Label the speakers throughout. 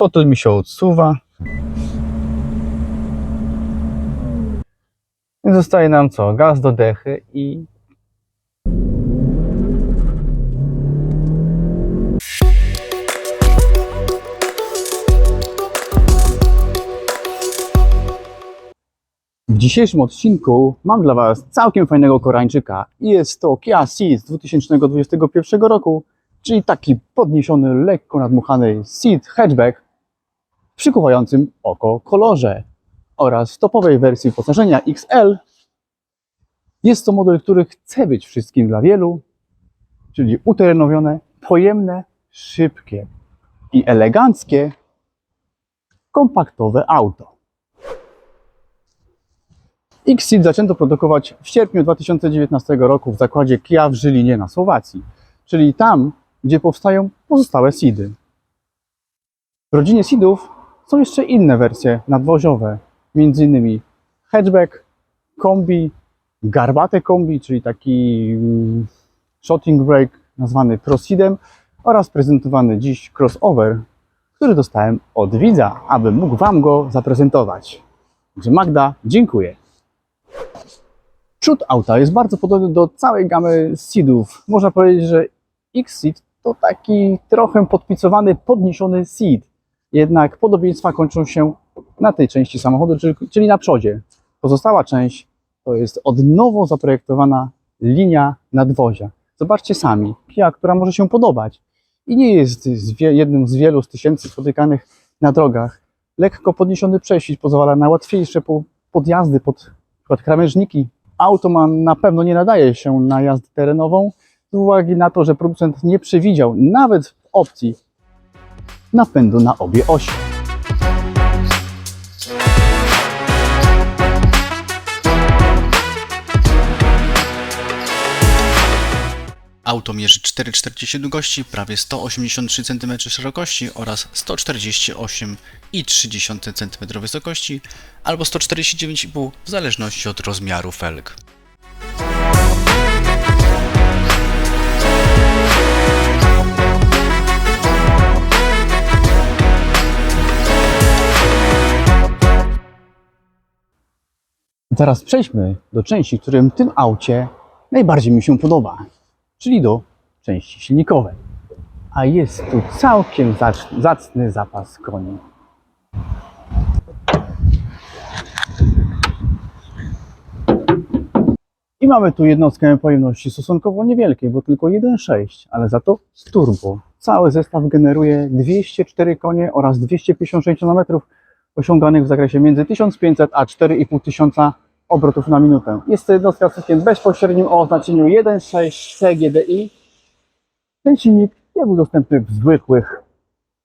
Speaker 1: Fotel mi się odsuwa. I zostaje nam co? Gaz do dechy i W dzisiejszym odcinku mam dla Was całkiem fajnego Koreańczyka jest to Kia Ceed z 2021 roku, czyli taki podniesiony, lekko nadmuchany Ceed hatchback przykuwającym oko kolorze oraz topowej wersji wyposażenia XL. Jest to model, który chce być wszystkim dla wielu, czyli uterenowione, pojemne, szybkie i eleganckie, kompaktowe auto. X-Seed zaczęto produkować w sierpniu 2019 roku w zakładzie Kia w Żylinie na Słowacji, czyli tam, gdzie powstają pozostałe Seedy. W rodzinie Seedów są jeszcze inne wersje nadwoziowe, m.in. hatchback, kombi, garbate kombi, czyli taki mm, shotting brake nazwany crossseedem oraz prezentowany dziś crossover, który dostałem od widza, aby mógł Wam go zaprezentować. Także Magda, dziękuję. Przód auta jest bardzo podobny do całej gamy Seedów. Można powiedzieć, że X-Seed to taki trochę podpicowany, podniesiony Seed. Jednak podobieństwa kończą się na tej części samochodu, czyli, na przodzie. Pozostała część to jest od nowo zaprojektowana linia nadwozia. Zobaczcie sami, Kia, która może się podobać i nie jest jednym z wielu z tysięcy spotykanych na drogach. Lekko podniesiony prześcig pozwala na łatwiejsze po- podjazdy pod przykład krawężniki. Auto ma, na pewno nie nadaje się na jazdę terenową z uwagi na to, że producent nie przewidział nawet opcji napędu na obie osie.
Speaker 2: Auto mierzy 4,40 długości, prawie 183 cm szerokości oraz 148,3 cm wysokości albo 149,5 w zależności od rozmiaru felg.
Speaker 1: Teraz przejdźmy do części, w tym aucie najbardziej mi się podoba, czyli do części silnikowej. A jest tu całkiem zacny zapas koni. I mamy tu jednostkę pojemności stosunkowo niewielkiej, bo tylko 1,6, ale za to z turbo. Cały zestaw generuje 204 konie oraz 256 Nm osiąganych w zakresie między 1500 a 4500 obrotów na minutę. Jest to jednostka z silnikiem bezpośrednim o oznaczeniu 1.6 CGDI. Ten silnik nie był dostępny w zwykłych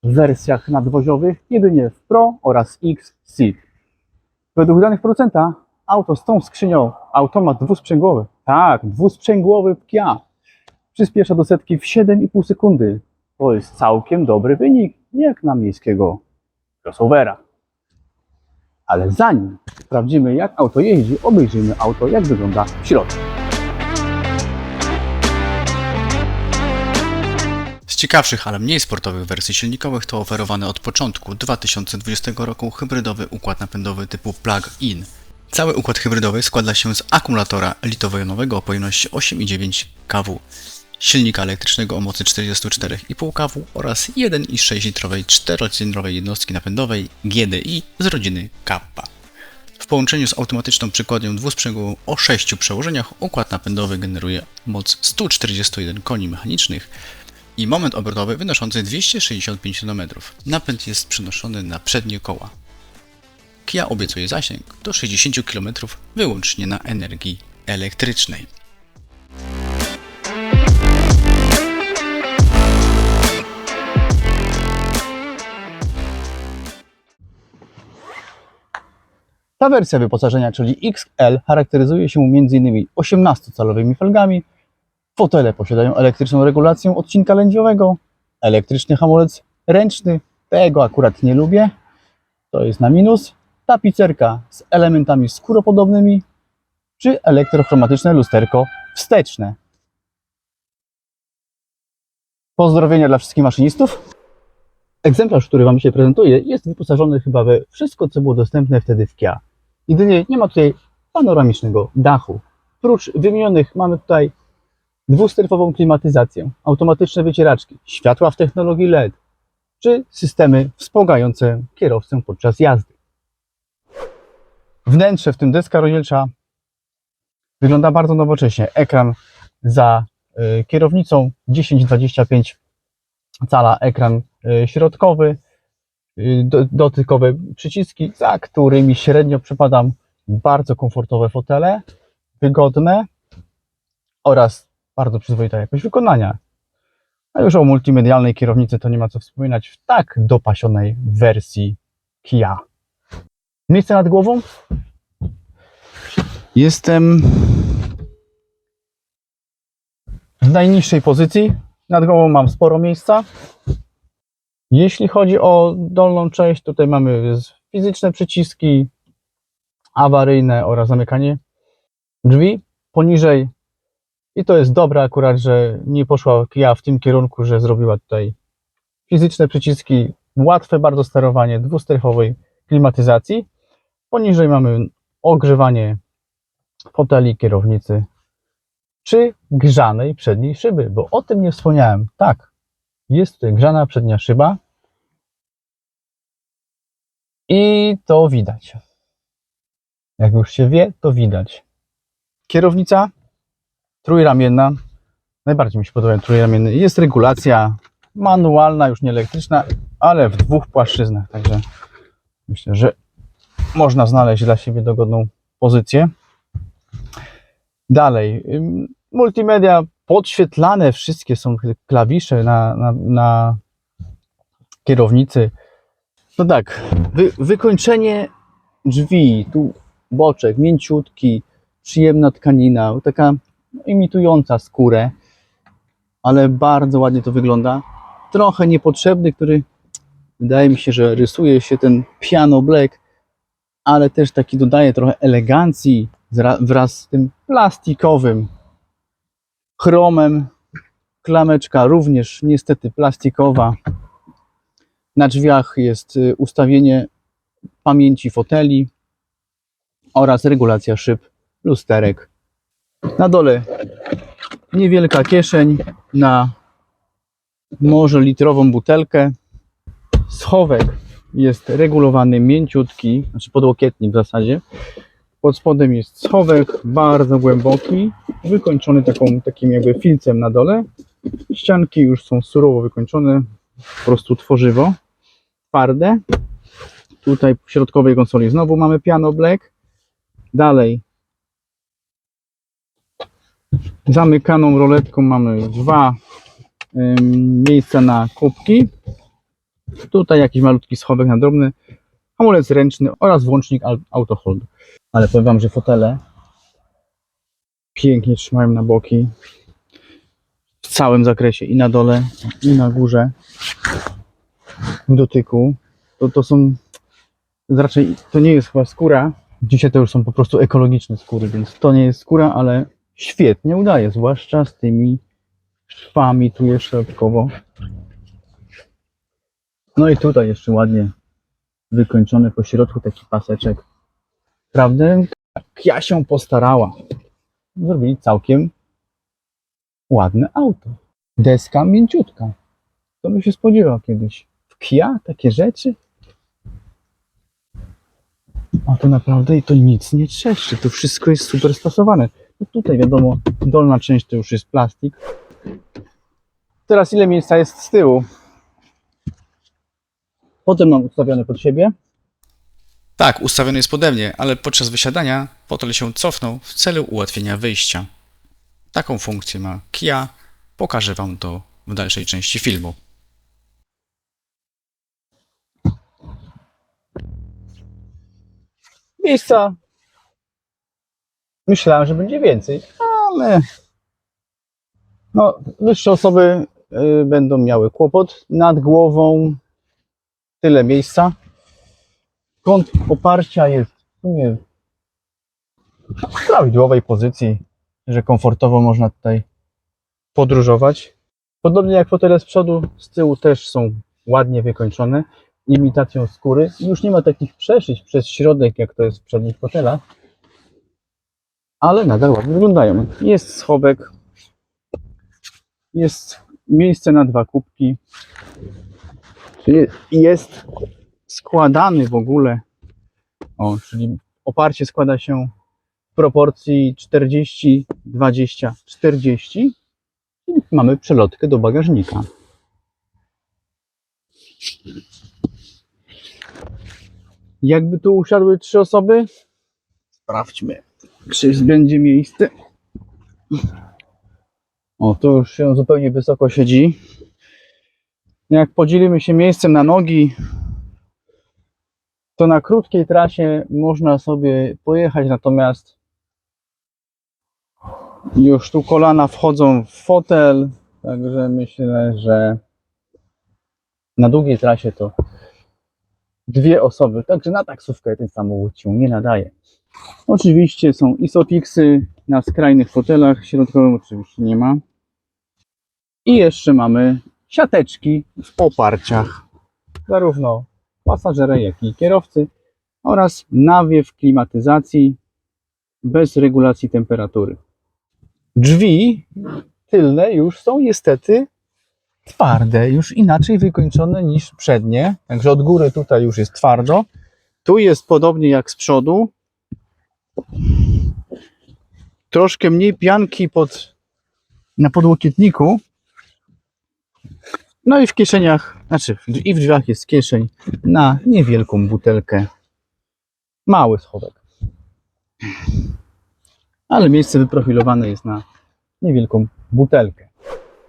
Speaker 1: wersjach nadwoziowych, jedynie w Pro oraz X-Seed. Według danych producenta auto z tą skrzynią, automat dwusprzęgłowy, tak, dwusprzęgłowy Kia, przyspiesza do setki w 7,5 sekundy. To jest całkiem dobry wynik, jak na miejskiego crossovera. Ale zanim sprawdzimy, jak auto jeździ, obejrzyjmy auto, jak wygląda w środku.
Speaker 2: Z ciekawszych, ale mniej sportowych wersji silnikowych to oferowany od początku 2020 roku hybrydowy układ napędowy typu plug-in. Cały układ hybrydowy składa się z akumulatora litowo-jonowego o pojemności 8,9 kW, silnika elektrycznego o mocy 44,5 kW oraz 1,6 litrowej czterocylindrowej jednostki napędowej GDI z rodziny Kappa. W połączeniu z automatyczną przykładnią dwusprzęgłową o 6 przełożeniach układ napędowy generuje moc 141 koni mechanicznych i moment obrotowy wynoszący 265 Nm. Napęd jest przenoszony na przednie koła. Kia obiecuje zasięg do 60 km wyłącznie na energii elektrycznej.
Speaker 1: Ta wersja wyposażenia, czyli XL, charakteryzuje się m.in. 18-calowymi felgami, fotele posiadają elektryczną regulację odcinka lędźwiowego, elektryczny hamulec ręczny, tego akurat nie lubię, to jest na minus, tapicerka z elementami skóropodobnymi, czy elektrochromatyczne lusterko wsteczne. Pozdrowienia dla wszystkich maszynistów. Egzemplarz, który Wam dzisiaj prezentuję, jest wyposażony chyba we wszystko, co było dostępne wtedy w Kia. Jedynie nie ma tutaj panoramicznego dachu. Prócz wymienionych mamy tutaj dwustrefową klimatyzację, automatyczne wycieraczki, światła w technologii LED, czy systemy wspomagające kierowcę podczas jazdy. Wnętrze, w tym deska rozdzielcza, wygląda bardzo nowocześnie. Ekran za y, kierownicą 10-25 cala ekran y, środkowy, do- dotykowe przyciski, za którymi średnio przypadam bardzo komfortowe fotele, wygodne oraz bardzo przyzwoita jakość wykonania. A już o multimedialnej kierownicy to nie ma co wspominać w tak dopasionej wersji Kia. Miejsce nad głową? Jestem w najniższej pozycji. Nad głową mam sporo miejsca. Jeśli chodzi o dolną część, tutaj mamy fizyczne przyciski awaryjne oraz zamykanie drzwi. Poniżej i to jest dobre akurat, że nie poszła Kia w tym kierunku, że zrobiła tutaj fizyczne przyciski, łatwe bardzo sterowanie dwustrefowej klimatyzacji. Poniżej mamy ogrzewanie foteli kierownicy czy grzanej przedniej szyby, bo o tym nie wspomniałem. Tak, jest tutaj grzana przednia szyba i to widać. Jak już się wie, to widać. Kierownica trójramienna. Najbardziej mi się podoba trójramienny. Jest regulacja manualna, już nie elektryczna, ale w dwóch płaszczyznach. Także myślę, że można znaleźć dla siebie dogodną pozycję. Dalej, multimedia podświetlane, wszystkie są klawisze na, na, na kierownicy. No tak, wy, wykończenie drzwi, tu boczek, mięciutki, przyjemna tkanina, taka imitująca skórę, ale bardzo ładnie to wygląda. Trochę niepotrzebny, który wydaje mi się, że rysuje się ten piano black, ale też taki dodaje trochę elegancji wraz z tym plastikowym chromem. Klameczka również niestety plastikowa. Na drzwiach jest y, ustawienie pamięci foteli oraz regulacja szyb, lusterek. Na dole niewielka kieszeń na może litrową butelkę. Schowek jest regulowany mięciutki, znaczy podłokietnik w zasadzie. Pod spodem jest schowek bardzo głęboki, wykończony taką, takim jakby filcem na dole. Ścianki już są surowo wykończone, po prostu tworzywo, twarde. Tutaj w środkowej konsoli znowu mamy piano black. Dalej zamykaną roletką mamy dwa ym, miejsca na kubki. Tutaj jakiś malutki schowek na drobny, hamulec ręczny oraz włącznik au- auto hold. Ale powiem wam, że fotele pięknie trzymają na boki w całym zakresie i na dole i na górze w dotyku. To, to są raczej to nie jest chyba skóra. Dzisiaj to już są po prostu ekologiczne skóry, więc to nie jest skóra, ale świetnie udaje, zwłaszcza z tymi szwami tu jeszcze środkowo. No i tutaj jeszcze ładnie wykończony po środku taki paseczek. Prawdę? Ja się postarała. Zrobili całkiem ładne auto. Deska mięciutka. To by się spodziewał kiedyś. W Kia takie rzeczy? A to naprawdę i to nic nie trzeszczy. To wszystko jest super stosowane. No tutaj wiadomo, dolna część to już jest plastik. Teraz ile miejsca jest z tyłu? Potem mam ustawione pod siebie.
Speaker 2: Tak, ustawiony jest pode mnie, ale podczas wysiadania fotel się cofnął w celu ułatwienia wyjścia. Taką funkcję ma Kia. Pokażę Wam to w dalszej części filmu.
Speaker 1: Miejsca myślałem, że będzie więcej, ale no, wyższe osoby y, będą miały kłopot. Nad głową tyle miejsca. Kąt oparcia jest w sumie w prawidłowej pozycji, że komfortowo można tutaj podróżować. Podobnie jak fotele z przodu, z tyłu też są ładnie wykończone, imitacją skóry. Już nie ma takich przeszyć przez środek, jak to jest w przednich fotelach, ale nadal ładnie wyglądają. Jest schowek, jest miejsce na dwa kubki, czyli jest składany w ogóle, o, czyli oparcie składa się w proporcji 40, 20, 40. I mamy przelotkę do bagażnika. Jakby tu usiadły trzy osoby, sprawdźmy, czy będzie miejsce. O, tu już się zupełnie wysoko siedzi. Jak podzielimy się miejscem na nogi, to na krótkiej trasie można sobie pojechać, natomiast już tu kolana wchodzą w fotel, także myślę, że na długiej trasie to dwie osoby, także na taksówkę ten samochód się nie nadaje. Oczywiście są isofixy na skrajnych fotelach, środkowym oczywiście nie ma. I jeszcze mamy siateczki w oparciach, zarówno pasażera, jak i kierowcy oraz nawiew klimatyzacji bez regulacji temperatury. Drzwi tylne już są niestety twarde, już inaczej wykończone niż przednie, także od góry tutaj już jest twardo. Tu jest podobnie jak z przodu. Troszkę mniej pianki pod, na podłokietniku. No i w kieszeniach, znaczy i w drzwiach jest kieszeń na niewielką butelkę. Mały schowek. Ale miejsce wyprofilowane jest na niewielką butelkę.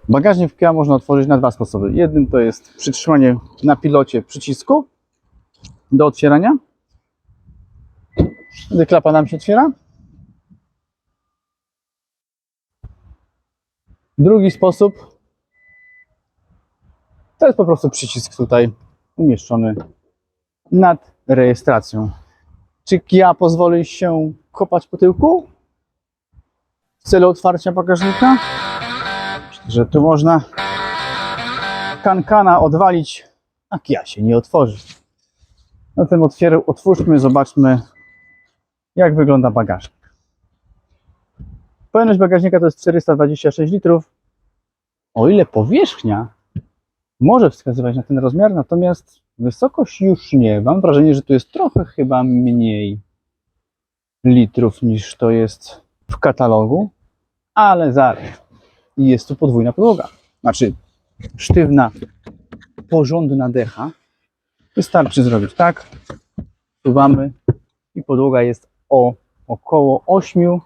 Speaker 1: Bagażnik w Kia można otworzyć na dwa sposoby. Jednym to jest przytrzymanie na pilocie przycisku do otwierania. Gdy klapa nam się otwiera. Drugi sposób to jest po prostu przycisk tutaj umieszczony nad rejestracją. Czy Kia pozwoli się kopać po tyłku w celu otwarcia bagażnika? Że tu można kankana odwalić, a Kia się nie otworzy. Zatem otwier- otwórzmy, zobaczmy jak wygląda bagażnik. Pojemność bagażnika to jest 426 litrów. O ile powierzchnia może wskazywać na ten rozmiar, natomiast wysokość już nie. Mam wrażenie, że tu jest trochę chyba mniej litrów niż to jest w katalogu, ale zaraz. I jest tu podwójna podłoga. Znaczy sztywna, porządna decha. Wystarczy zrobić tak. Suwamy i podłoga jest o około 8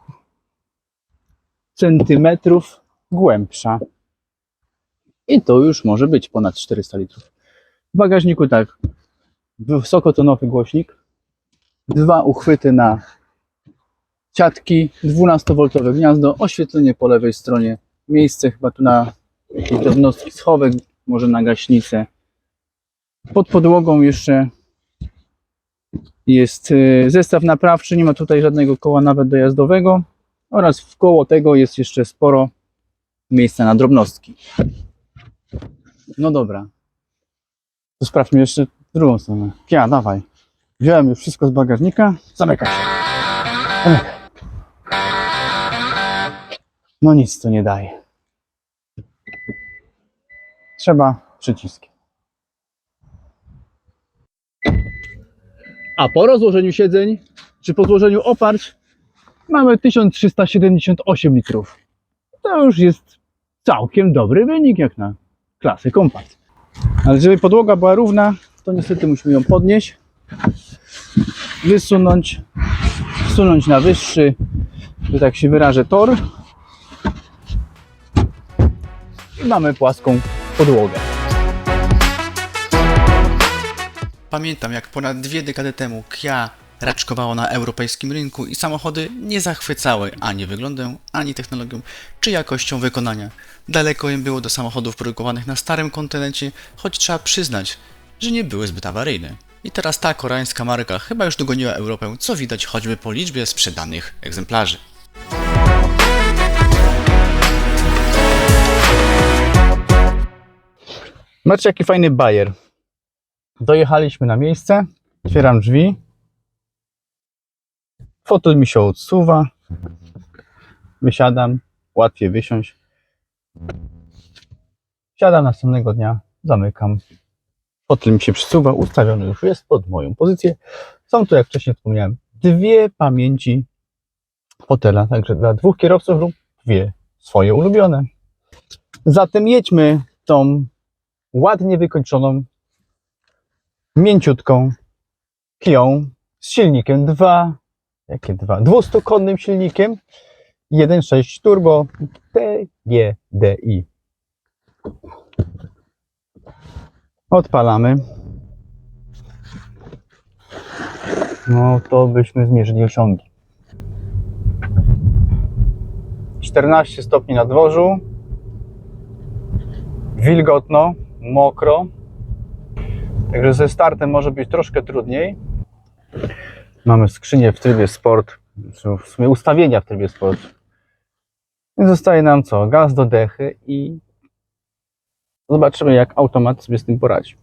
Speaker 1: centymetrów głębsza. I to już może być ponad 400 litrów. W bagażniku tak, wysokotonowy głośnik, dwa uchwyty na ciatki, 12V gniazdo, oświetlenie po lewej stronie, miejsce chyba tu na jakieś drobnostki, schowek, może na gaśnicę. Pod podłogą jeszcze jest y, zestaw naprawczy, nie ma tutaj żadnego koła nawet dojazdowego oraz w koło tego jest jeszcze sporo miejsca na drobnostki. No dobra. To sprawdźmy jeszcze drugą stronę. Kia, dawaj. Wziąłem już wszystko z bagażnika. Zamykaj się. No nic to nie daje. Trzeba przyciskiem. A po rozłożeniu siedzeń, czy po złożeniu oparć, mamy 1378 litrów. To już jest całkiem dobry wynik jak na klasy kompakt. Ale żeby podłoga była równa, to niestety musimy ją podnieść, wysunąć, wsunąć na wyższy, że tak się wyrażę, tor i mamy płaską podłogę.
Speaker 2: Pamiętam, jak ponad dwie dekady temu Kia raczkowało na europejskim rynku i samochody nie zachwycały ani wyglądem, ani technologią, czy jakością wykonania. Daleko im było do samochodów produkowanych na starym kontynencie, choć trzeba przyznać, że nie były zbyt awaryjne. I teraz ta koreańska marka chyba już dogoniła Europę, co widać choćby po liczbie sprzedanych egzemplarzy.
Speaker 1: Zobaczcie jaki fajny bajer. Dojechaliśmy na miejsce. Otwieram drzwi. Fotel mi się odsuwa. Wysiadam. Łatwiej wysiąść. Siadam następnego dnia. Zamykam. Fotel mi się przysuwa. Ustawiony już jest pod moją pozycję. Są tu, jak wcześniej wspomniałem, dwie pamięci fotela. Także dla dwóch kierowców lub dwie swoje ulubione. Zatem jedźmy tą ładnie wykończoną, mięciutką Kią z silnikiem 2, jakie 2? 200-konnym silnikiem 1.6 turbo TGDI. Odpalamy. No to byśmy zmierzyli osiągi. 14 stopni na dworzu. Wilgotno, mokro. Także ze startem może być troszkę trudniej. Mamy skrzynię w trybie sport, w sumie ustawienia w trybie sport. I zostaje nam co? Gaz do dechy i zobaczymy jak automat sobie z tym poradzi.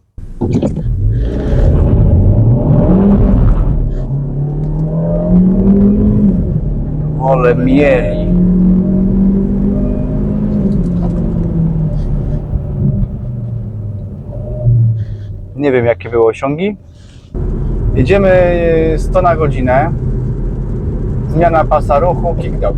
Speaker 1: Ole mieli. Nie wiem jakie były osiągi. Jedziemy 100 na godzinę. Zmiana pasa ruchu, kickdown.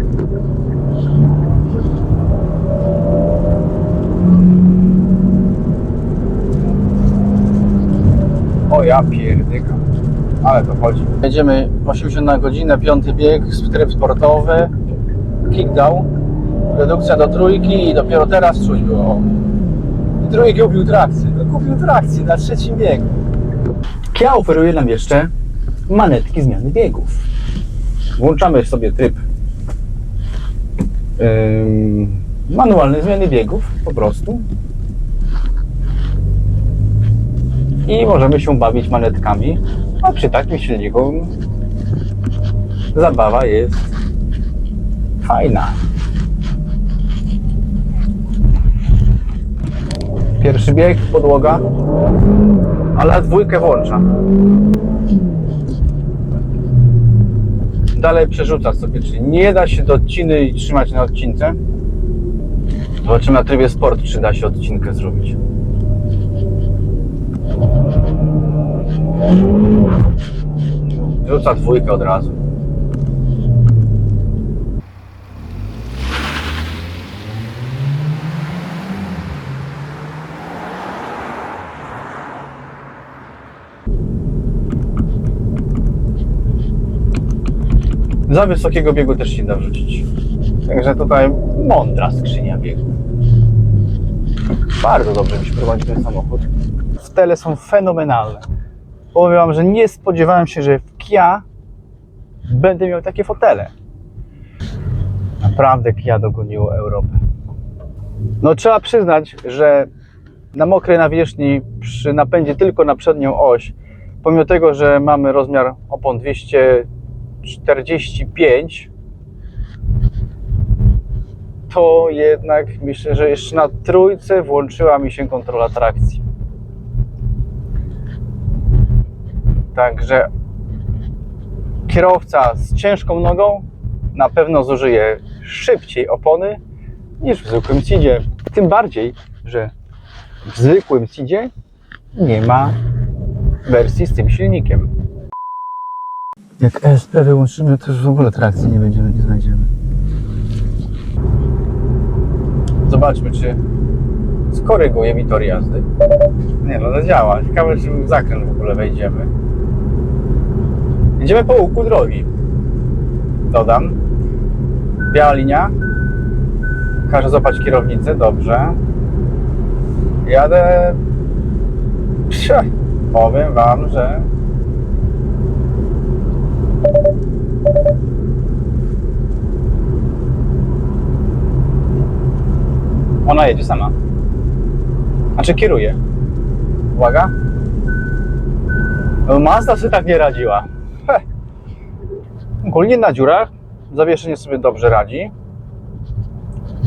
Speaker 1: O ja pierdyka. Ale to chodzi. Jedziemy 80 na godzinę, piąty bieg, tryb sportowy, kickdown, redukcja do trójki i dopiero teraz czuć było. I trójki kupił trakcję. No, kupił trakcję na trzecim biegu. Kia oferuje nam jeszcze manetki zmiany biegów. Włączamy sobie tryb manualnej zmiany biegów po prostu i możemy się bawić manetkami, a przy takim silniku zabawa jest fajna. Pierwszy bieg, podłoga, ale dwójkę włącza. Dalej przerzuca sobie, czyli nie da się do odciny i trzymać na odcince. Zobaczymy na trybie sport, czy da się odcinkę zrobić. Rzuca dwójkę od razu. Za wysokiego biegu też się da wrzucić. Także tutaj mądra skrzynia biegu. Bardzo dobrze mi się prowadzi ten samochód. Fotele są fenomenalne. Powiem wam, że nie spodziewałem się, że w Kia będę miał takie fotele. Naprawdę Kia dogoniło Europę. No trzeba przyznać, że na mokrej nawierzchni przy napędzie tylko na przednią oś, pomimo tego, że mamy rozmiar opon 245, to jednak myślę, że jeszcze na trójce włączyła mi się kontrola trakcji. Także kierowca z ciężką nogą na pewno zużyje szybciej opony niż w zwykłym CIDzie. Tym bardziej, że w zwykłym CIDzie nie ma wersji z tym silnikiem. Jak ESP wyłączymy, to już w ogóle trakcji nie będziemy, nie znajdziemy. Zobaczmy, czy skoryguje mi tor jazdy. Nie no, to działa. Ciekawe, czy w zakręt w ogóle wejdziemy. Jedziemy po łuku drogi. Dodam. Biała linia. Każę złapać kierownicę, dobrze. Jadę. Psia. Powiem wam, że. Ona jedzie sama. Znaczy kieruje. Uwaga. No, Mazda sobie tak nie radziła. Heh. Ogólnie na dziurach zawieszenie sobie dobrze radzi.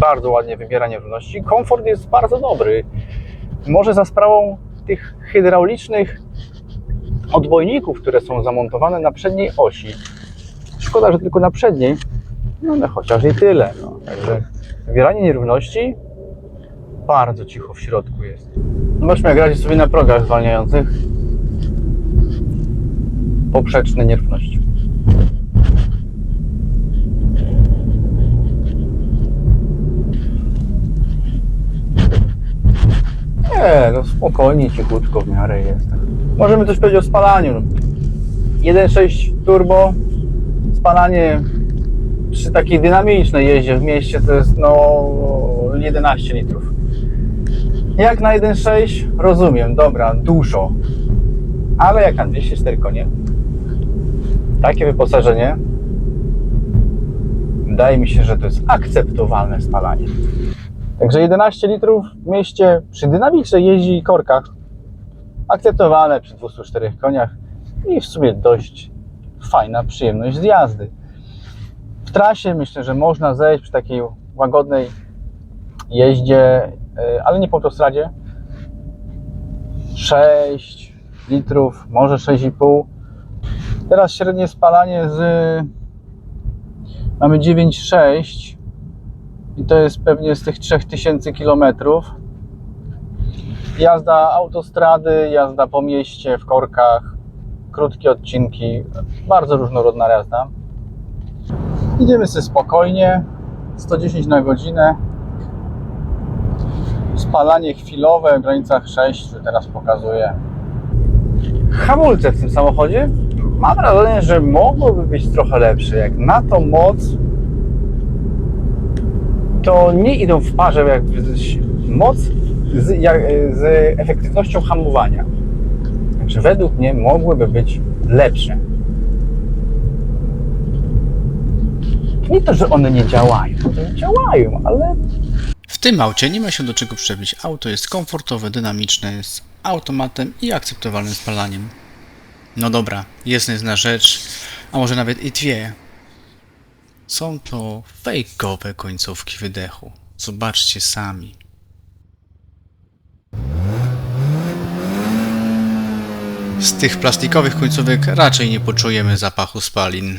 Speaker 1: Bardzo ładnie wybiera nierówności. Komfort jest bardzo dobry. Może za sprawą tych hydraulicznych odbojników, które są zamontowane na przedniej osi. Szkoda, że tylko na przedniej, no ale chociaż i tyle. No. Także wywieranie nierówności bardzo cicho w środku jest. Zobaczmy, jak radzi sobie na progach zwalniających poprzeczne nierówności. Nie, no spokojnie, cichutko w miarę jest. Możemy coś powiedzieć o spalaniu. 1.6 turbo, spalanie przy takiej dynamicznej jeździe w mieście to jest no 11 litrów. Jak na 1.6 rozumiem, dobra, dużo. Ale jak na 204 konie, takie wyposażenie, wydaje mi się, że to jest akceptowalne spalanie. Także 11 litrów w mieście przy dynamicznej jeździ i korkach akceptowalne przy 204 koniach i w sumie dość fajna przyjemność z jazdy. W trasie myślę, że można zejść przy takiej łagodnej jeździe, yy, ale nie po autostradzie. 6 litrów, może 6,5. Teraz średnie spalanie z mamy 9,6 i to jest pewnie z tych 3000 km. Jazda autostrady, jazda po mieście, w korkach, krótkie odcinki, bardzo różnorodna jazda. Idziemy sobie spokojnie, 110 na godzinę. Spalanie chwilowe w granicach 6 teraz pokazuje. Hamulce w tym samochodzie mam wrażenie, że mogłyby być trochę lepsze. Jak na tą moc to nie idą w parze jak moc z, jak, z efektywnością hamowania. Także według mnie mogłyby być lepsze. Nie to, że one nie działają, one działają, ale
Speaker 2: W tym aucie nie ma się do czego przebić. Auto jest komfortowe, dynamiczne, z automatem i akceptowalnym spalaniem. No dobra, jest jedna rzecz, a może nawet i dwie. Są to fejkowe końcówki wydechu. Zobaczcie sami. Z tych plastikowych końcówek raczej nie poczujemy zapachu spalin.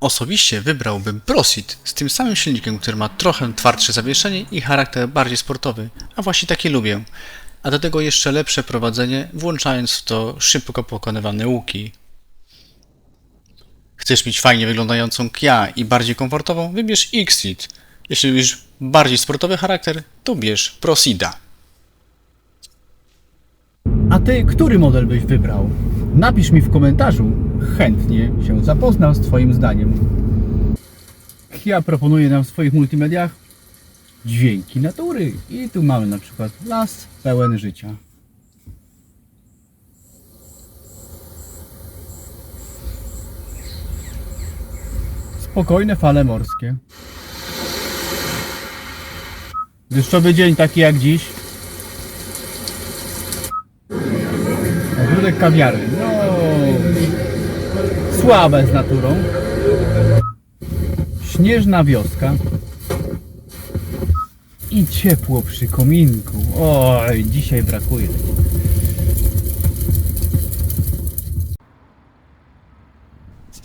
Speaker 2: Osobiście wybrałbym Prosit z tym samym silnikiem, który ma trochę twardsze zawieszenie i charakter bardziej sportowy, a właśnie taki lubię. A do tego jeszcze lepsze prowadzenie, włączając w to szybko pokonywane łuki. Chcesz mieć fajnie wyglądającą Kia i bardziej komfortową? Wybierz Xfit. Jeśli lubisz bardziej sportowy charakter, to bierz Prosida.
Speaker 1: A ty, który model byś wybrał? Napisz mi w komentarzu. Chętnie się zapoznam z Twoim zdaniem. Kia proponuje nam w swoich multimediach dźwięki natury. I tu mamy na przykład las pełen życia. Spokojne fale morskie. Deszczowy dzień taki jak dziś. Ogródek kawiarny. No. Słabe z naturą. Śnieżna wioska. I ciepło przy kominku. Oj, dzisiaj brakuje.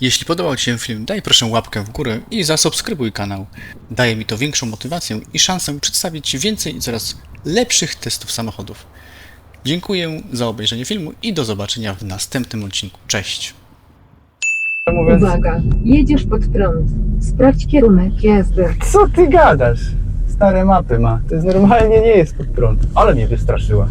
Speaker 2: Jeśli podobał Ci się film, daj proszę łapkę w górę i zasubskrybuj kanał. Daje mi to większą motywację i szansę przedstawić Ci więcej i coraz lepszych testów samochodów. Dziękuję za obejrzenie filmu i do zobaczenia w następnym odcinku. Cześć!
Speaker 1: Mówiąc,
Speaker 3: Uwaga, jedziesz pod prąd. Sprawdź kierunek jazdy.
Speaker 1: co ty gadasz? Stare mapy ma. To jest normalnie nie jest pod prąd. Ale mnie wystraszyła.